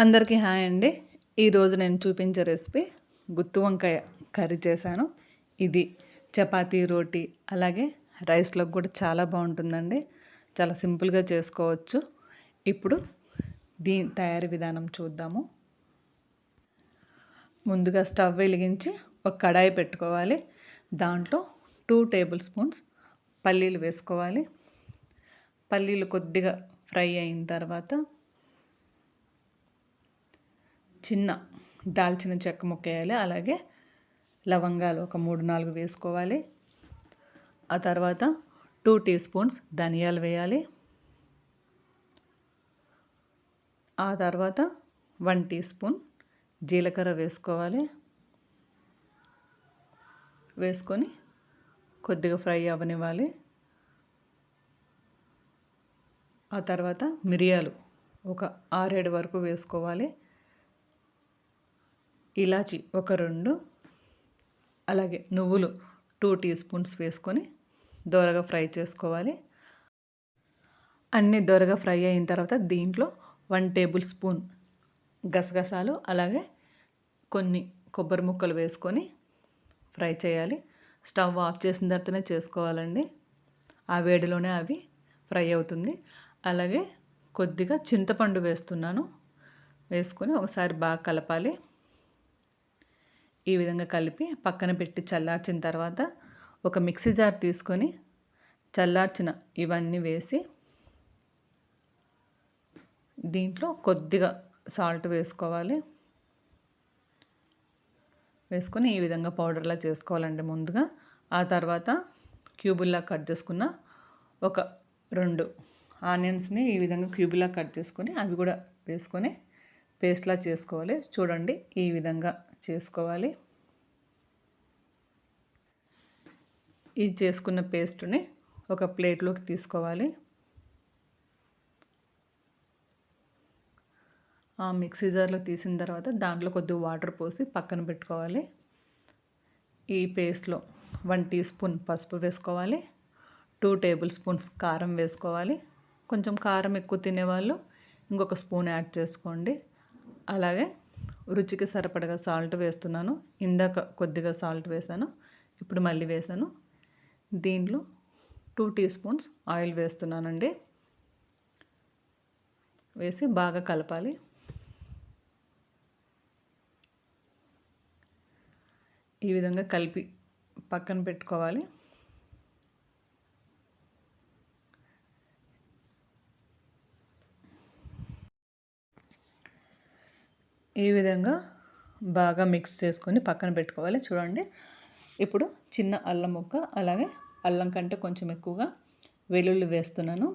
అందరికీ హాయ్ అండి. ఈరోజు నేను చూపించే రెసిపీ గుత్తి వంకాయ కర్రీ చేశాను. ఇది చపాతీ రోటీ అలాగే రైస్లోకి కూడా చాలా బాగుంటుందండి. చాలా సింపుల్గా చేసుకోవచ్చు. ఇప్పుడు దీని తయారీ విధానం చూద్దాము. ముందుగా స్టవ్ వెలిగించి ఒక కడాయి పెట్టుకోవాలి. దాంట్లో టూ టేబుల్ స్పూన్స్ పల్లీలు వేసుకోవాలి. పల్లీలు కొద్దిగా ఫ్రై అయిన తర్వాత చిన్న దాల్చిన చెక్క ముక్క వేయాలి అలాగే లవంగాలు ఒక మూడు నాలుగు వేసుకోవాలి. ఆ తర్వాత టూ టీ స్పూన్స్ ధనియాలు వేయాలి. ఆ తర్వాత వన్ టీ స్పూన్ జీలకర్ర వేసుకోవాలి. వేసుకొని కొద్దిగా ఫ్రై అవ్వనివ్వాలి ఆ తర్వాత మిరియాలు ఒక ఆరేడు వరకు వేసుకోవాలి. ఇలాచి ఒక రెండు అలాగే నువ్వులు టూ టీ స్పూన్స్ వేసుకొని దోరగా ఫ్రై చేసుకోవాలి. అన్నీ దోరగా ఫ్రై అయిన తర్వాత దీంట్లో వన్ టేబుల్ స్పూన్ గసగసాలు అలాగే కొన్ని కొబ్బరి ముక్కలు వేసుకొని ఫ్రై చేయాలి. స్టవ్ ఆఫ్ చేసిన తర్వాతనే చేసుకోవాలండి. ఆ వేడిలోనే అవి ఫ్రై అవుతుంది. అలాగే కొద్దిగా చింతపండు వేస్తున్నాను. వేసుకొని ఒకసారి బాగా కలపాలి. ఈ విధంగా కలిపి పక్కన పెట్టి చల్లార్చిన తర్వాత ఒక మిక్సీ జార్ తీసుకొని చల్లార్చిన ఇవన్నీ వేసి దీంట్లో కొద్దిగా సాల్ట్ వేసుకోవాలి. వేసుకొని ఈ విధంగా పౌడర్లా చేసుకోవాలండి ముందుగా. ఆ తర్వాత క్యూబుల్లా కట్ చేసుకున్న ఒక రెండు ఆనియన్స్ని ఈ విధంగా క్యూబుల్లా కట్ చేసుకొని అవి కూడా వేసుకొని పేస్ట్లా చేసుకోవాలి. చూడండి ఈ విధంగా చేసుకోవాలి. ఇది చేసుకున్న పేస్ట్ని ఒక ప్లేట్లోకి తీసుకోవాలి. ఆ మిక్సీ జార్లో తీసిన తర్వాత దాంట్లో కొద్దిగా వాటర్ పోసి పక్కన పెట్టుకోవాలి. ఈ పేస్ట్లో వన్ టీ స్పూన్ పసుపు వేసుకోవాలి. టూ టేబుల్ స్పూన్స్ కారం వేసుకోవాలి. కొంచెం కారం ఎక్కువ తినేవాళ్ళు ఇంకొక స్పూన్ యాడ్ చేసుకోండి. అలాగే రుచికి సరిపడగా సాల్ట్ వేస్తున్నాను. ఇందాక కొద్దిగా సాల్ట్ వేసాను ఇప్పుడు మళ్ళీ వేసాను. దీంట్లో టూ టీ స్పూన్స్ ఆయిల్ వేస్తున్నానండి. వేసి బాగా కలపాలి. ఈ విధంగా కలిపి పక్కన పెట్టుకోవాలి. ఈ విధంగా బాగా మిక్స్ చేసుకొని పక్కన పెట్టుకోవాలి. చూడండి. ఇప్పుడు చిన్న అల్లం ముక్క అలాగే అల్లం కంటే కొంచెం ఎక్కువగా వెల్లుల్లి వేస్తున్నాను.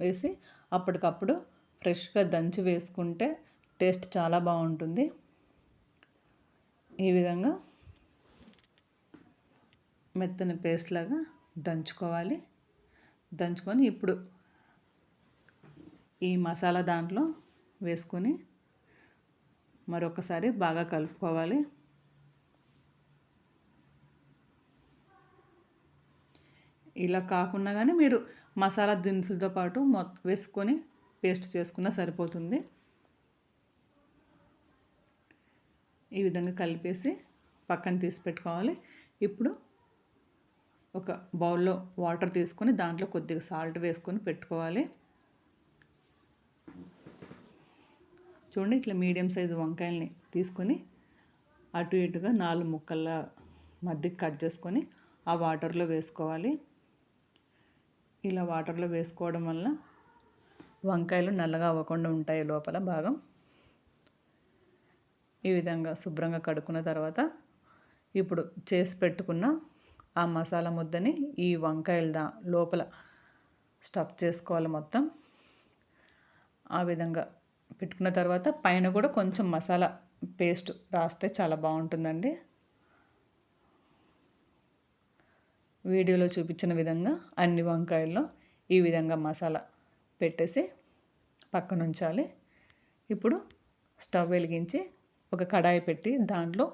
వేసి అప్పటికప్పుడు ఫ్రెష్గా దంచి వేసుకుంటే టేస్ట్ చాలా బాగుంటుంది. ఈ విధంగా మెత్తని పేస్ట్ లాగా దంచుకోవాలి. దంచుకొని ఇప్పుడు ఈ మసాలా దాంట్లో వేసుకొని మరొకసారి బాగా కలుపుకోవాలి. ఇలా కాకుండా కానీ మీరు మసాలా దినుసులతో పాటు మొత్తం వేసుకొని పేస్ట్ చేసుకున్నా సరిపోతుంది. ఈ విధంగా కలిపేసి పక్కన తీసి పెట్టుకోవాలి. ఇప్పుడు ఒక బౌల్లో వాటర్ తీసుకొని దాంట్లో కొద్దిగా సాల్ట్ వేసుకొని పెట్టుకోవాలి. చూడండి ఇట్లా మీడియం సైజు వంకాయల్ని తీసుకొని అటు ఇటుగా నాలుగు ముక్కల మధ్యకి కట్ చేసుకొని ఆ వాటర్లో వేసుకోవాలి. ఇలా వాటర్లో వేసుకోవడం వల్ల వంకాయలు నల్లగా అవ్వకుండా ఉంటాయి లోపల భాగం. ఈ విధంగా శుభ్రంగా కడుక్కున్న తర్వాత ఇప్పుడు చేసి పెట్టుకున్న ఆ మసాలా ముద్దని ఈ వంకాయల దా లోపల స్టఫ్ చేసుకోవాలి మొత్తం. ఆ విధంగా పెట్టుకున్న తర్వాత పైన కూడా కొంచెం మసాలా పేస్ట్ రాస్తే చాలా బాగుంటుందండి. వీడియోలో చూపించిన విధంగా అన్ని వంకాయల్లో ఈ విధంగా మసాలా పెట్టేసి పక్కన ఉంచాలి ఇప్పుడు స్టవ్ వెలిగించి ఒక కడాయి పెట్టి దాంట్లో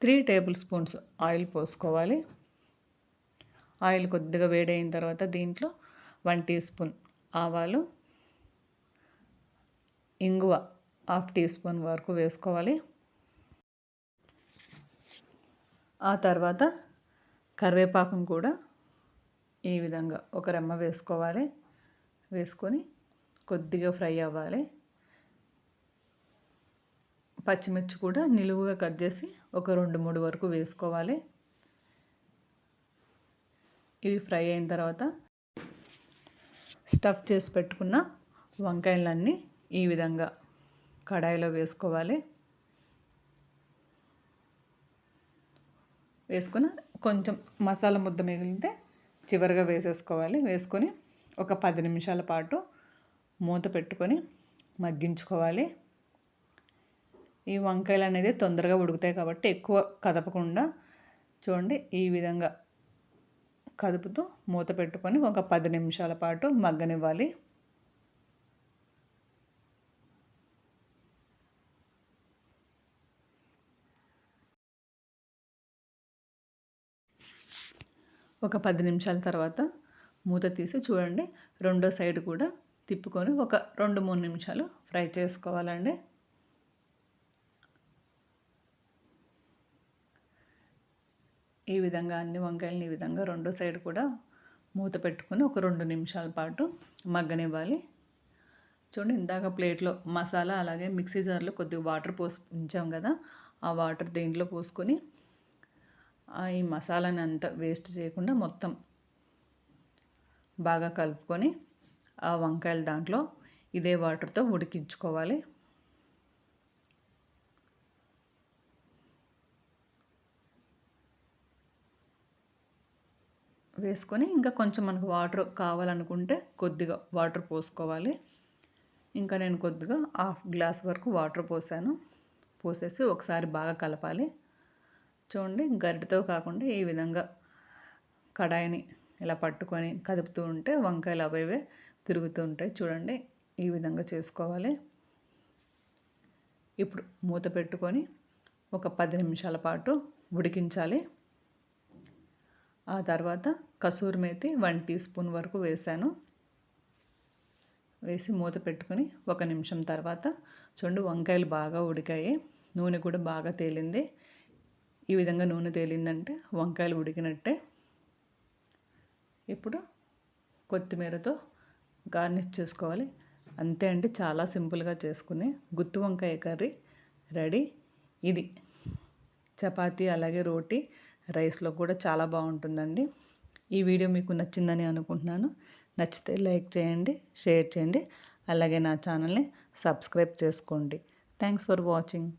త్రీ టేబుల్ స్పూన్స్ ఆయిల్ పోసుకోవాలి. ఆయిల్ కొద్దిగా వేడైన తర్వాత దీంట్లో వన్ టీ స్పూన్ ఆవాలు ఇంగువ హాఫ్ టీ స్పూన్ వరకు వేసుకోవాలి. ఆ తర్వాత కరివేపాకును కూడా ఈ విధంగా ఒక రెమ్మ వేసుకోవాలి. వేసుకొని కొద్దిగా ఫ్రై అవ్వాలి. పచ్చిమిర్చి కూడా నిలువుగా కట్ చేసి ఒక రెండు మూడు వరకు వేసుకోవాలి. ఇవి ఫ్రై అయిన తర్వాత స్టఫ్ చేసి పెట్టుకున్న వంకాయలన్నీ ఈ విధంగా కడాయిలో వేసుకోవాలి. వేసుకుని కొంచెం మసాలా ముద్ద మిగిలితే చివరిగా వేసేసుకోవాలి. వేసుకొని ఒక పది నిమిషాల పాటు మూత పెట్టుకొని మగ్గించుకోవాలి. ఈ వంకాయలు అనేది తొందరగా ఉడుకుతాయి కాబట్టి ఎక్కువ కదపకుండా చూడండి ఈ విధంగా కదుపుతూ మూత పెట్టుకొని ఒక పది నిమిషాల పాటు మగ్గనివ్వాలి. ఒక పది నిమిషాల తర్వాత మూత తీసి చూడండి. రెండో సైడ్ కూడా తిప్పుకొని ఒక రెండు మూడు నిమిషాలు ఫ్రై చేసుకోవాలండి. ఈ విధంగా అన్ని వంకాయలని ఈ విధంగా రెండో సైడ్ కూడా మూత పెట్టుకొని ఒక రెండు నిమిషాల పాటు మగ్గనివ్వాలి. చూడండి ఇందాక ప్లేట్లో మసాలా అలాగే మిక్సీ జార్లో కొద్దిగా వాటర్ పోసి ఉంచాం కదా ఆ వాటర్ దేంట్లో పోసుకొని ఈ మసాలాని అంతా వేస్ట్ చేయకుండా మొత్తం బాగా కలుపుకొని ఆ వంకాయలు దాంట్లో ఇదే వాటర్తో ఉడికించుకోవాలి. వేసుకొని ఇంకా కొంచెం మనకు వాటర్ కావాలనుకుంటే కొద్దిగా వాటర్ పోసుకోవాలి. ఇంకా నేను కొద్దిగా హాఫ్ గ్లాస్ వరకు వాటర్ పోసాను. పోసేసి ఒకసారి బాగా కలపాలి. చూడండి గరిటతో కాకుండా ఈ విధంగా కడాయిని ఇలా పట్టుకొని కదుపుతూ ఉంటే వంకాయలు అవే తిరుగుతూ ఉంటాయి. చూడండి ఈ విధంగా చేసుకోవాలి. ఇప్పుడు మూత పెట్టుకొని ఒక పది నిమిషాల పాటు ఉడికించాలి. ఆ తర్వాత kasuri methi one teaspoon వరకు వేసాను. వేసి మూత పెట్టుకొని ఒక నిమిషం తర్వాత చూడండి వంకాయలు బాగా ఉడికాయి. నూనె కూడా బాగా తేలింది. ఈ విధంగా నూనె తేలిందంటే వంకాయలు ఉడికినట్టే. ఇప్పుడు కొత్తిమీరతో గార్నిష్ చేసుకోవాలి. అంతే అండి చాలా సింపుల్గా చేసుకుని గుత్తి వంకాయ కర్రీ రెడీ. ఇది చపాతీ అలాగే రోటీ రైస్లో కూడా చాలా బాగుంటుందండి. ఈ వీడియో మీకు నచ్చిందని అనుకుంటున్నాను. నచ్చితే లైక్ చేయండి షేర్ చేయండి. అలాగే నా ఛానల్ని సబ్స్క్రైబ్ చేసుకోండి. Thanks for watching.